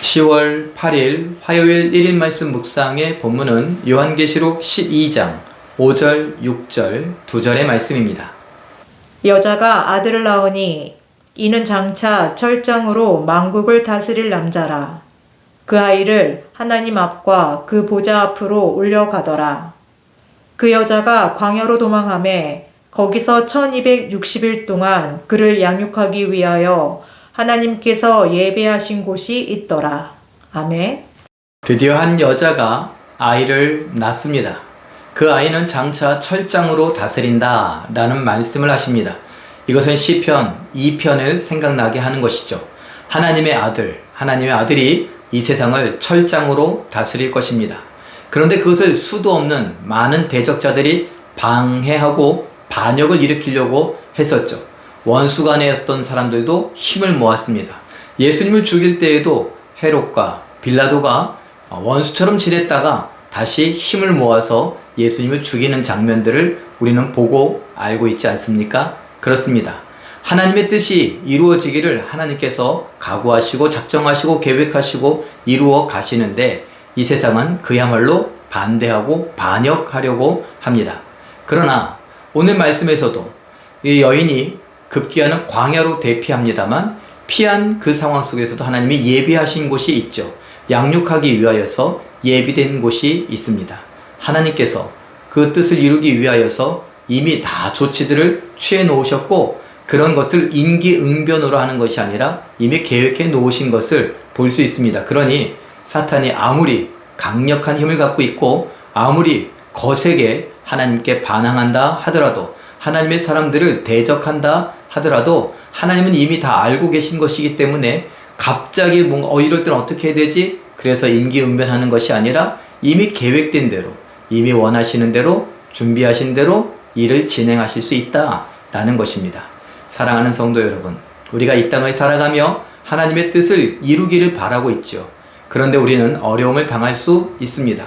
10월 8일 화요일 1일 말씀 묵상의 본문은 요한계시록 12장 5절, 6절, 2절의 말씀입니다. 여자가 아들을 낳으니 이는 장차 철장으로 만국을 다스릴 남자라. 그 아이를 하나님 앞과 그 보좌 앞으로 올려가더라. 그 여자가 광야로 도망함에 거기서 1260일 동안 그를 양육하기 위하여 하나님께서 예배하신 곳이 있더라. 아멘. 드디어 한 여자가 아이를 낳습니다. 그 아이는 장차 철장으로 다스린다 라는 말씀을 하십니다. 이것은 시편 2편을 생각나게 하는 것이죠. 하나님의 아들, 하나님의 아들이 이 세상을 철장으로 다스릴 것입니다. 그런데 그것을 수도 없는 많은 대적자들이 방해하고 반역을 일으키려고 했었죠. 원수간에었던 사람들도 힘을 모았습니다. 예수님을 죽일 때에도 헤롯과 빌라도가 원수처럼 지냈다가 다시 힘을 모아서 예수님을 죽이는 장면들을 우리는 보고 알고 있지 않습니까? 그렇습니다. 하나님의 뜻이 이루어지기를 하나님께서 각오하시고 작정하시고 계획하시고 이루어 가시는데 이 세상은 그야말로 반대하고 반역하려고 합니다. 그러나 오늘 말씀에서도 이 여인이 급기야는 광야로 대피합니다만 피한 그 상황 속에서도 하나님이 예비하신 곳이 있죠. 양육하기 위하여서 예비된 곳이 있습니다. 하나님께서 그 뜻을 이루기 위하여서 이미 다 조치들을 취해 놓으셨고 그런 것을 임기응변으로 하는 것이 아니라 이미 계획해 놓으신 것을 볼 수 있습니다. 그러니 사탄이 아무리 강력한 힘을 갖고 있고 아무리 거세게 하나님께 반항한다 하더라도 하나님의 사람들을 대적한다 하더라도 하나님은 이미 다 알고 계신 것이기 때문에 갑자기 뭔가 어 이럴 땐 어떻게 해야 되지? 그래서 임기응변하는 것이 아니라 이미 계획된 대로 이미 원하시는 대로 준비하신 대로 일을 진행하실 수 있다라는 것입니다. 사랑하는 성도 여러분, 우리가 이 땅을 살아가며 하나님의 뜻을 이루기를 바라고 있죠. 그런데 우리는 어려움을 당할 수 있습니다.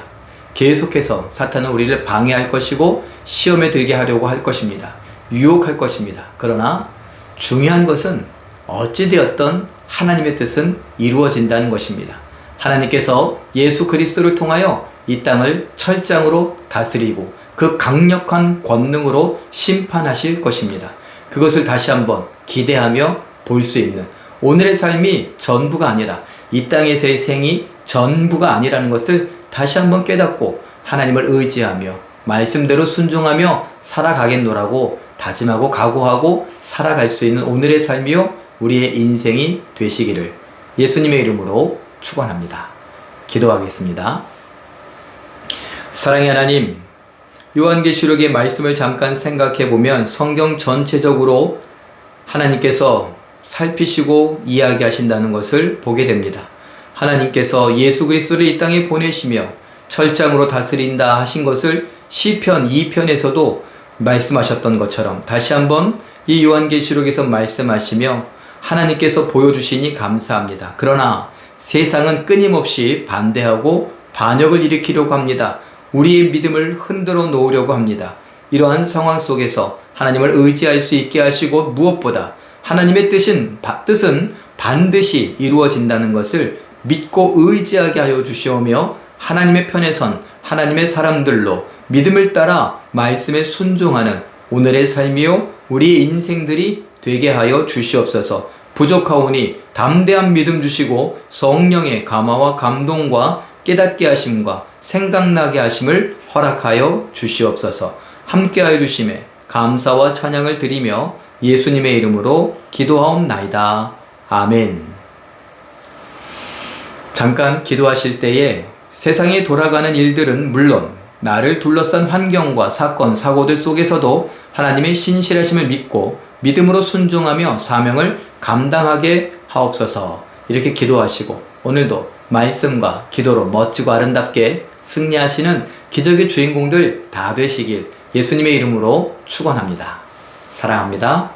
계속해서 사탄은 우리를 방해할 것이고 시험에 들게 하려고 할 것입니다. 유혹할 것입니다. 그러나 중요한 것은 어찌되었던 하나님의 뜻은 이루어진다는 것입니다. 하나님께서 예수 그리스도를 통하여 이 땅을 철장으로 다스리고 그 강력한 권능으로 심판하실 것입니다. 그것을 다시 한번 기대하며 볼 수 있는 오늘의 삶이 전부가 아니라 이 땅에서의 생이 전부가 아니라는 것을 다시 한번 깨닫고 하나님을 의지하며 말씀대로 순종하며 살아가겠노라고 다짐하고 각오하고 살아갈 수 있는 오늘의 삶이요 우리의 인생이 되시기를 예수님의 이름으로 축원합니다. 기도하겠습니다. 사랑의 하나님, 요한계시록의 말씀을 잠깐 생각해 보면 성경 전체적으로 하나님께서 살피시고 이야기하신다는 것을 보게 됩니다. 하나님께서 예수 그리스도를 이 땅에 보내시며 철장으로 다스린다 하신 것을 시편 2편에서도 말씀하셨던 것처럼 다시 한번 이 요한계시록에서 말씀하시며 하나님께서 보여주시니 감사합니다. 그러나 세상은 끊임없이 반대하고 반역을 일으키려고 합니다. 우리의 믿음을 흔들어 놓으려고 합니다. 이러한 상황 속에서 하나님을 의지할 수 있게 하시고 무엇보다 하나님의 뜻은, 뜻은 반드시 이루어진다는 것을 믿고 의지하게 하여 주시오며 하나님의 편에 선 하나님의 사람들로 믿음을 따라 말씀에 순종하는 오늘의 삶이요 우리의 인생들이 되게 하여 주시옵소서. 부족하오니 담대한 믿음 주시고 성령의 감화와 감동과 깨닫게 하심과 생각나게 하심을 허락하여 주시옵소서. 함께하여 주심에 감사와 찬양을 드리며 예수님의 이름으로 기도하옵나이다. 아멘. 잠깐 기도하실 때에 세상에 돌아가는 일들은 물론 나를 둘러싼 환경과 사건, 사고들 속에서도 하나님의 신실하심을 믿고 믿음으로 순종하며 사명을 감당하게 하옵소서 이렇게 기도하시고 오늘도 말씀과 기도로 멋지고 아름답게 승리하시는 기적의 주인공들 다 되시길 예수님의 이름으로 축원합니다. 사랑합니다.